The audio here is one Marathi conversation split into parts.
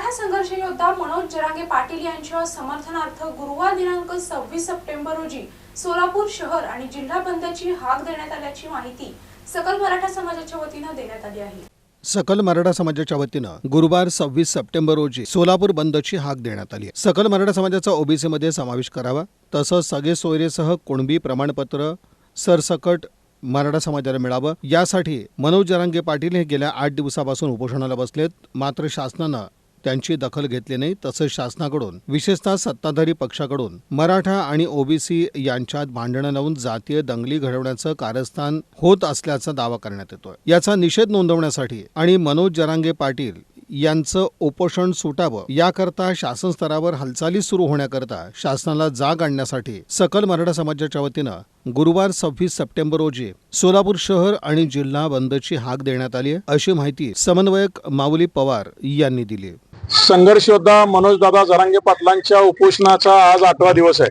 मराठा संघर्ष योद्धा मनोज जरांगे पाटील यांच्या समर्थनार्थ गुरुवार दिनांक सव्वीस सप्टेंबर रोजी सोलापूर शहर आणि जिल्हा बंदची हाक देण्यात आल्याची माहिती सकल मराठा समाजाच्या वतीनं देण्यात आली आहे. सकल मराठा समाजाच्या वतीनं गुरुवार सव्वीस सप्टेंबर रोजी सोलापूर बंदची हाक देण्यात आली सकल मराठा समाजाचा ओबीसीमध्ये समावेश करावा तसंच सगळे सोयरेसह कुणबी प्रमाणपत्र सरसकट मराठा समाजाला मिळावं. यासाठी मनोज जरांगे पाटील हे गेल्या आठ दिवसापासून उपोषणाला बसलेत. मात्र शासनानं त्यांची दखल घेतली नाही तसंच शासनाकडून विशेषतः सत्ताधारी पक्षाकडून मराठा आणि ओबीसी यांच्यात भांडणं लावून जातीय दंगली घडवण्याचं कारस्थान होत असल्याचा दावा करण्यात येतोय. याचा निषेध नोंदवण्यासाठी आणि मनोज जरांगे पाटील यांचं उपोषण सुटावं याकरता शासन स्तरावर हालचाली सुरू होण्याकरता शासनाला जाग आणण्यासाठी सकल मराठा समाजाच्या वतीनं गुरुवार सव्वीस सप्टेंबर रोजी सोलापूर शहर आणि जिल्हा बंदची हाक देण्यात आली अशी माहिती समन्वयक माऊली पवार यांनी दिली संघर्षयोद्धा मनोजदादा जरांगे पाटलांच्या उपोषणाचा आज आठवा दिवस आहे.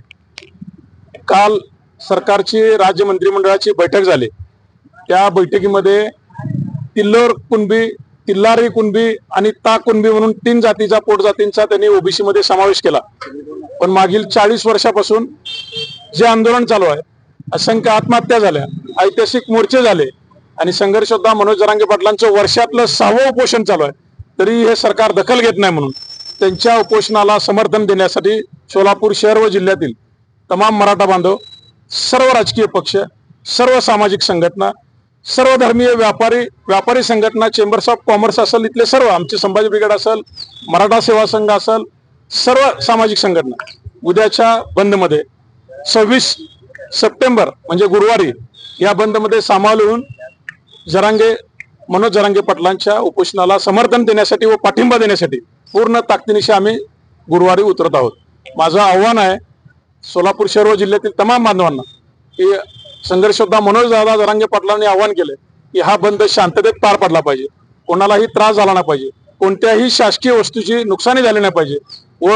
काल सरकारची राज्य मंत्रिमंडळाची बैठक झाली. त्या बैठकीमध्ये तिल्लोर कुणबी तिल्लारी कुणबी आणि ता कुणबी म्हणून तीन जातीचा पोटजातींचा त्यांनी ओबीसी मध्ये समावेश केला. पण मागील चाळीस वर्षापासून जे आंदोलन चालू आहे असंख्य आत्महत्या झाल्या ऐतिहासिक मोर्चे झाले आणि संघर्षोद्धा मनोज जरांगे पाटलांचं वर्षातलं सहावं उपोषण चालू आहे. तरी हे सरकार दखल घेत नाही म्हणून त्यांच्या उपोषणाला समर्थन देण्यासाठी सोलापूर शहर व जिल्ह्यातील तमाम मराठा बांधव सर्व राजकीय पक्ष सर्व सामाजिक संघटना सर्व धर्मीय व्यापारी व्यापारी संघटना चेंबर्स ऑफ कॉमर्स असेल इथले सर्व आमचे संभाजी ब्रिगेड असेल मराठा सेवा संघ असेल सर्व सामाजिक संघटना उद्याच्या बंदमध्ये सव्वीस सप्टेंबर म्हणजे गुरुवारी या बंदमध्ये सामावून जरांगे मनोज जरांगे पाटलांच्या उपोषणाला समर्थन देण्यासाठी व पाठिंबा देण्यासाठी पूर्ण ताकदीनिशी आम्ही गुरुवारी उतरत आहोत. माझं आव्हान आहे सोलापूर शहर व जिल्ह्यातील तमाम बांधवांना की संघर्षोद्धा मनोज दादा जरांगे पाटलांनी आव्हान केले की हा बंद शांततेत पार पडला पाहिजे. कोणालाही त्रास झाला नाही पाहिजे. कोणत्याही शासकीय वस्तूची नुकसानी झाली नाही पाहिजे. व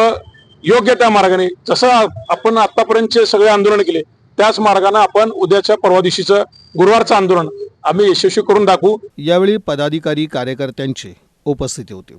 योग्य त्या मार्गाने जसं आपण आतापर्यंतचे सगळे आंदोलन केले त्याच मार्गाने आपण उद्याच्या परवा दिवशीचं गुरुवारचं आंदोलन आम्ही यशस्वी करून दाखवू. यावेळी पदाधिकारी कार्यकर्त्यांची उपस्थिती होती.